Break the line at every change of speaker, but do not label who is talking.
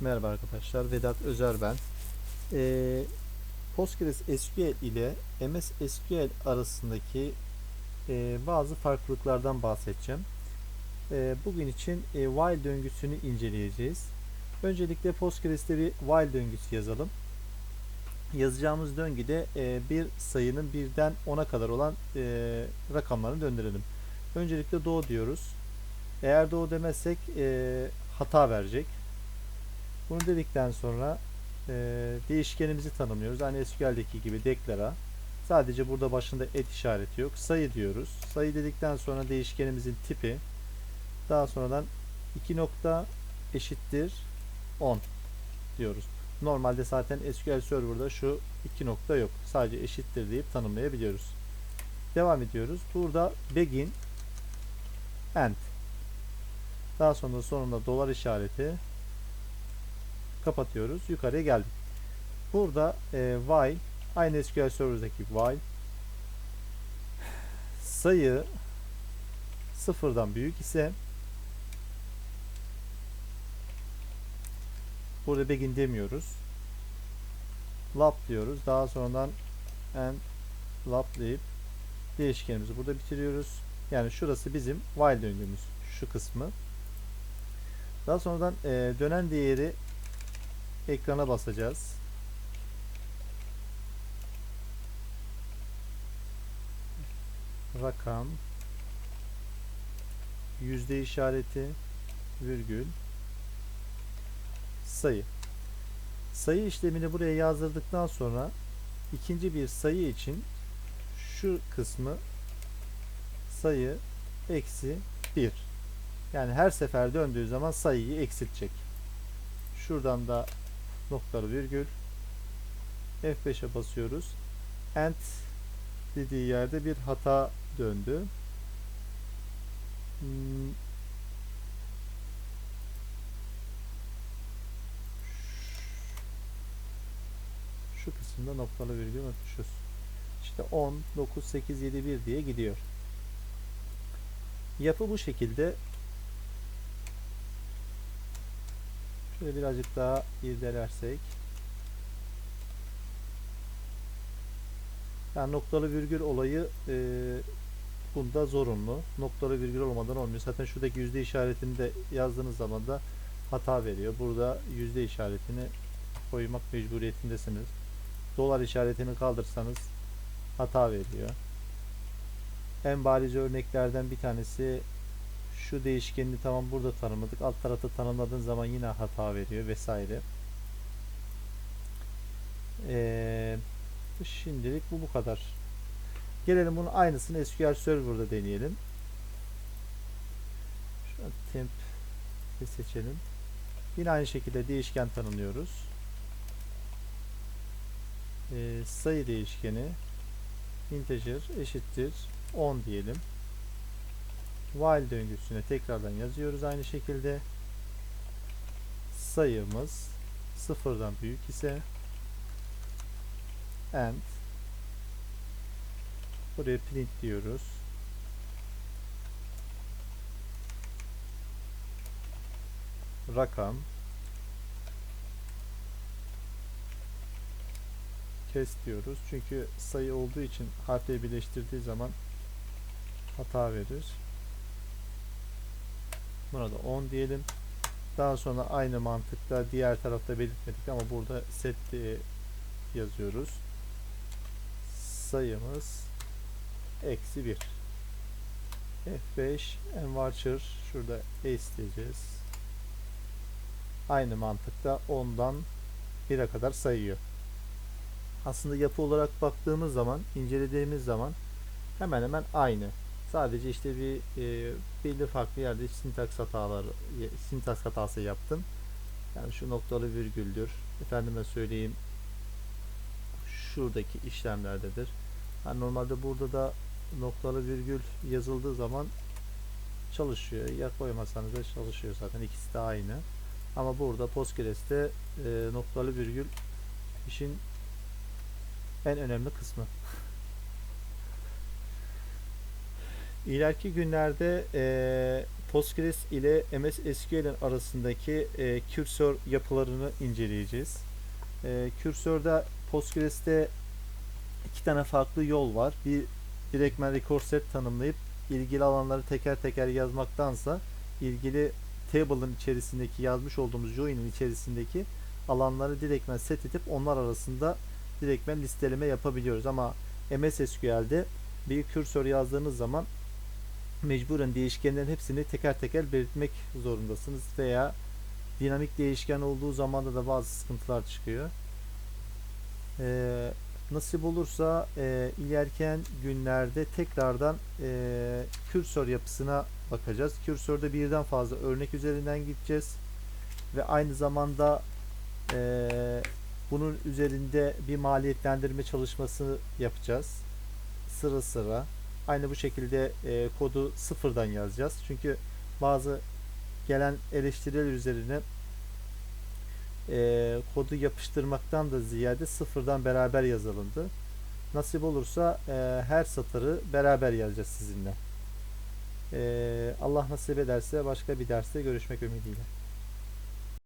Merhaba arkadaşlar, Vedat Özer ben. Ee, Postgres SQL ile MS SQL arasındaki e, bazı farklılıklardan bahsedeceğim. Ee, bugün için e, while döngüsünü inceleyeceğiz. Öncelikle Postgres'te bir while döngüsü yazalım. Yazacağımız döngüde e, bir sayının birden 10'a kadar olan e, rakamlarını döndürelim. Öncelikle do diyoruz. Eğer do demezsek e, hata verecek. Bunu dedikten sonra e, değişkenimizi tanımlıyoruz. Aynı SQL'deki gibi declara. Sadece burada başında et işareti yok. Sayı diyoruz. Sayı dedikten sonra değişkenimizin tipi. Daha sonradan 2 nokta eşittir 10 diyoruz. Normalde zaten SQL Server'da şu iki nokta yok. Sadece eşittir deyip tanımlayabiliyoruz. Devam ediyoruz. Burada begin end. Daha sonra sonunda dolar işareti kapatıyoruz. Yukarıya geldik. Burada e, while aynı SQL Server'daki while sayı sıfırdan büyük ise burada begin demiyoruz. Lap diyoruz. Daha sonradan and laplayıp değişkenimizi burada bitiriyoruz. Yani şurası bizim while döngümüz. Şu kısmı. Daha sonradan e, dönen değeri ekrana basacağız. Rakam yüzde işareti virgül sayı. Sayı işlemini buraya yazdırdıktan sonra ikinci bir sayı için şu kısmı sayı eksi 1 yani her sefer döndüğü zaman sayıyı eksiltecek. Şuradan da noktalı virgül F5'e basıyoruz. End dediği yerde bir hata döndü. Hmm. Şu kısımda noktalı virgül atmışız. İşte 10, 9, 8, 7, 1 diye gidiyor. Yapı bu şekilde. Şöyle birazcık daha irdelersek. Yani noktalı virgül olayı e, bunda zorunlu. Noktalı virgül olmadan olmuyor. Zaten şuradaki yüzde işaretini de yazdığınız zaman da hata veriyor. Burada yüzde işaretini koymak mecburiyetindesiniz. Dolar işaretini kaldırsanız hata veriyor. En bariz örneklerden bir tanesi şu değişkenini tamam burada tanımladık. Alt tarafta tanımladığın zaman yine hata veriyor vesaire. Ee, şimdilik bu bu kadar. Gelelim bunun aynısını SQL Server'da deneyelim. Şu temp seçelim. Yine aynı şekilde değişken tanımlıyoruz. Ee, sayı değişkeni integer eşittir 10 diyelim. While döngüsüne tekrardan yazıyoruz aynı şekilde. Sayımız sıfırdan büyük ise and buraya print diyoruz. Rakam kes diyoruz. Çünkü sayı olduğu için harfleri birleştirdiği zaman hata verir. Buna da 10 diyelim. Daha sonra aynı mantıkla diğer tarafta belirtmedik ama burada set diye yazıyoruz. Sayımız eksi 1. F5 envarcher şurada ace diyeceğiz. Aynı mantıkta 10'dan 1'e kadar sayıyor. Aslında yapı olarak baktığımız zaman, incelediğimiz zaman hemen hemen aynı. Sadece işte bir e, belli farklı yerde sintaks hataları sintaks hatası yaptım. Yani şu noktalı virgüldür. Efendime söyleyeyim şuradaki işlemlerdedir. Yani normalde burada da noktalı virgül yazıldığı zaman çalışıyor. Ya koymasanız da çalışıyor zaten. ikisi de aynı. Ama burada Postgres'te e, noktalı virgül işin en önemli kısmı. İleriki günlerde e, Postgres ile MS SQL'in arasındaki e, kürsör yapılarını inceleyeceğiz. E, kürsörde Postgres'te iki tane farklı yol var. Bir direktmen record set tanımlayıp ilgili alanları teker teker yazmaktansa ilgili table'ın içerisindeki yazmış olduğumuz join'in içerisindeki alanları direktmen set edip onlar arasında direktmen listeleme yapabiliyoruz ama MS SQL'de bir kürsör yazdığınız zaman mecburen değişkenlerin hepsini teker teker belirtmek zorundasınız veya dinamik değişken olduğu zamanda da bazı sıkıntılar çıkıyor. Ee, nasip olursa e, ilerleyen günlerde tekrardan e, kürsör yapısına bakacağız. Kürsörde birden fazla örnek üzerinden gideceğiz ve aynı zamanda e, bunun üzerinde bir maliyetlendirme çalışması yapacağız. Sıra sıra. Aynı bu şekilde e, kodu sıfırdan yazacağız. Çünkü bazı gelen eleştiriler üzerine e, kodu yapıştırmaktan da ziyade sıfırdan beraber yazılındı. Nasip olursa e, her satırı beraber yazacağız sizinle. E, Allah nasip ederse başka bir derste görüşmek ümidiyle.